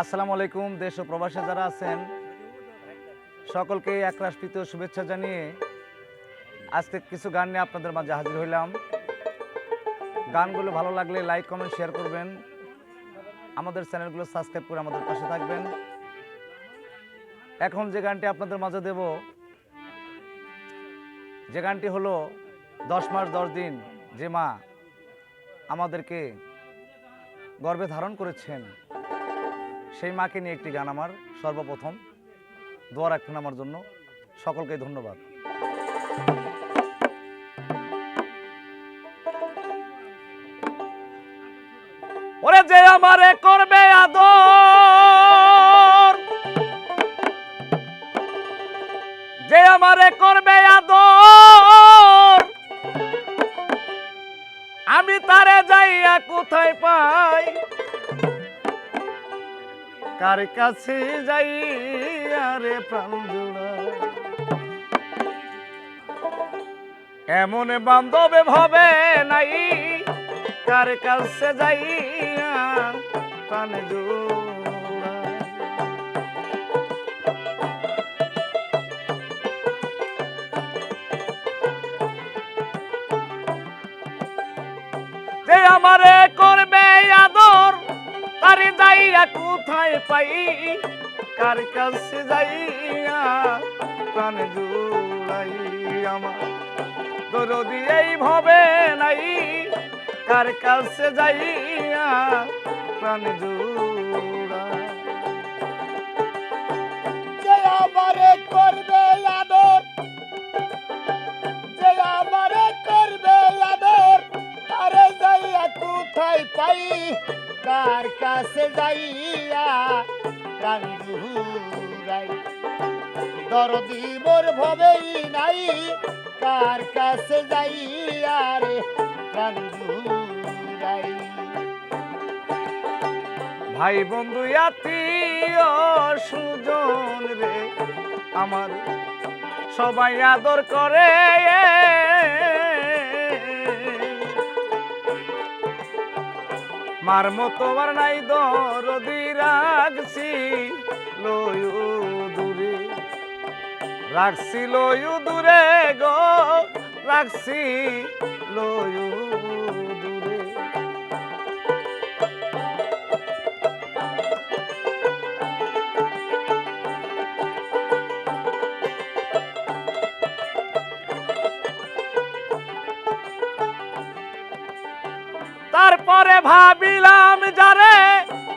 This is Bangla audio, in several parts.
আসসালামু আলাইকুম, দেশ ও প্রবাসে যারা আছেন, সকলকে একরাশপিত শুভেচ্ছা জানিয়ে আজকে কিছু গান নিয়ে আপনাদের মাঝে হাজির হইলাম। গানগুলো ভালো লাগলে লাইক কমেন্ট শেয়ার করবেন। আমাদের চ্যানেলগুলো সাবস্ক্রাইব করে আমাদের পাশে থাকবেন। এখন যে গানটি আপনাদের মাঝে দেব, যে গানটি হলো দশ মাস দশ দিন যে মা আমাদেরকে গর্বে ধারণ করেছেন। সেই মাকে নিয়ে একটি গান আমার সর্বপ্রথম। দোয়া রাখবেন আমার জন্য। সকলকে ধন্যবাদ। ওরে যে আমারে করবে আদর, যে আমারে করবে আদর, আমি তারে যাইয়া কোথায় পাই? কার কাছে যাই আরে প্রাণ এমন বান্ধবে ভাবে নাই কার কাছে যাই প্রাণ আমারে যাইয়া কোথায় পাই? কার কাছে যাইয়া প্রাণ জুড়াই আমার দরদি এই ভবে নাই। কার কাছে যাইয়া প্রাণ জুড়াই কোথায় পাই? কার কাছে যাইয়া জুড়াই দরদি মোর ভবেই নাই, কার কাছে যাইয়া রে জুড়াই ভাই বন্ধু, আত্মীয় সুজন রে, আমার সবাই আদর করে। মার মতো আর নাই দরদি রাখছি লয়ু দূরে। রাখছি লয়ু দূরে গো রাখছি লয়ু তারপরে ভাবিলাম যারে,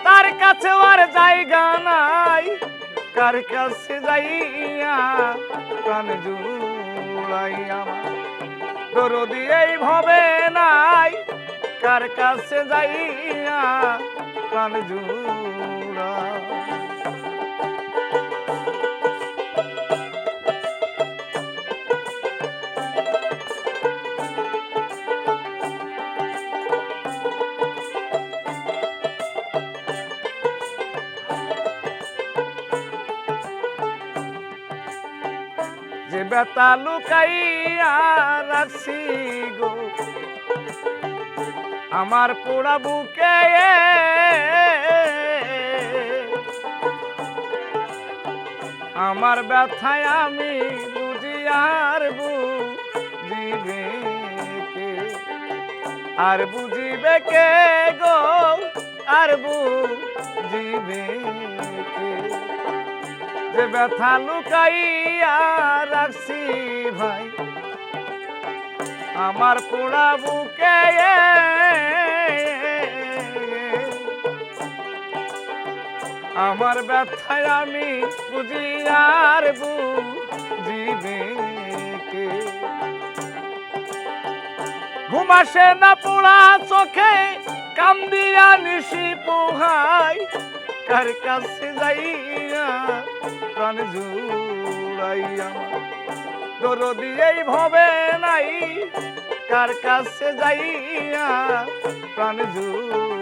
তার কাছে আর জায়গা নাই। কার কাছে যাইয়া প্রাণ জুড়াই আমার দরদি এই ভবে নাই। কার কাছে যাইয়া প্রাণ জুড়াই যে বেতা লুকাইয়া রাখছি গো। আমার পোড়া বুকে আমার ব্যথায় আমি বুঝি আর বুঝিবে আর বুঝিবে কে গো? আর বুঝিবে যে ব্যথা লুকাইয়া রাখছি ভাই, আমার পোড়া বুকে আমার ব্যথায় আমি বুঝি আর বুঝিবে ঘুমাসে না পোড়া চোখে, কান্দিয়া নিশি পোহাই, কার কাছে যাইয়া প্রাণ জুড়াইয়া। তোর দিয়েই ভবে নাই কার কাছে যাইয়া প্রাণ জুড়া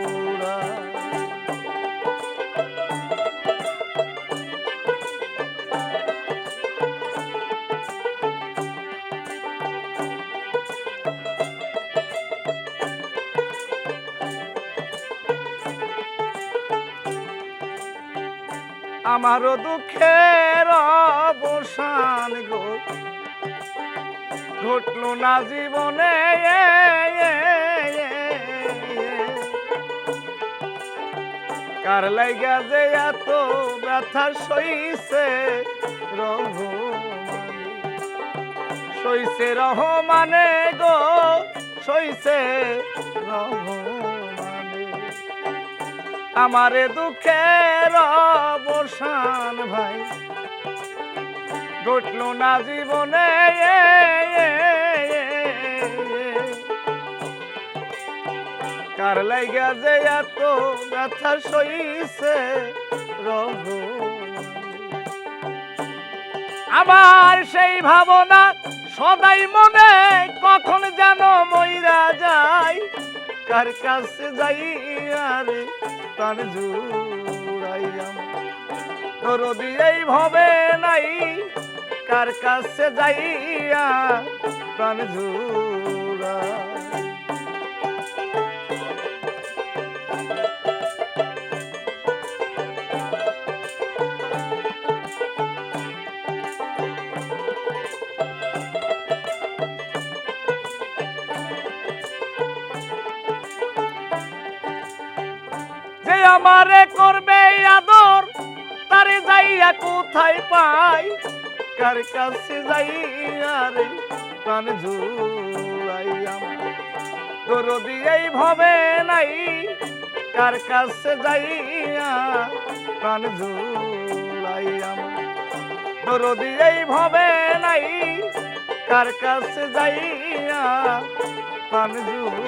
আমারও দুঃখের অবসান গো। ঘটলো না জীবনে কার লাইগা যে এত ব্যথা সইছে রহমানে? সইছে রহমানে গো, সইছে রহমানে। আমারে দুঃখের অবসান, ভাই। ঘটল না জীবনে কার লাইগা যে এত ব্যথা সইছে রহমান আমার সেই ভাবনা সদাই মনে কখন যেন যায় কার কাছে যাই আরে তার জুড়াইয়াম রবি এই ভবে নাই, কার কাছে যাইয়া প্রাণ জুড়া আমারে করবে আদর? তারে যাইয়া কোথায় পাই? কার কাছে যাইয়া রে প্রাণ জুড়াইয়াম? দরদি এই ভবে নাই। কার কাছে যাইয়া প্রাণ জুড়াইয়াম? দরদি এই ভবে নাই। কার কাছে যাইয়া প্রাণ জুড়াইয়াম?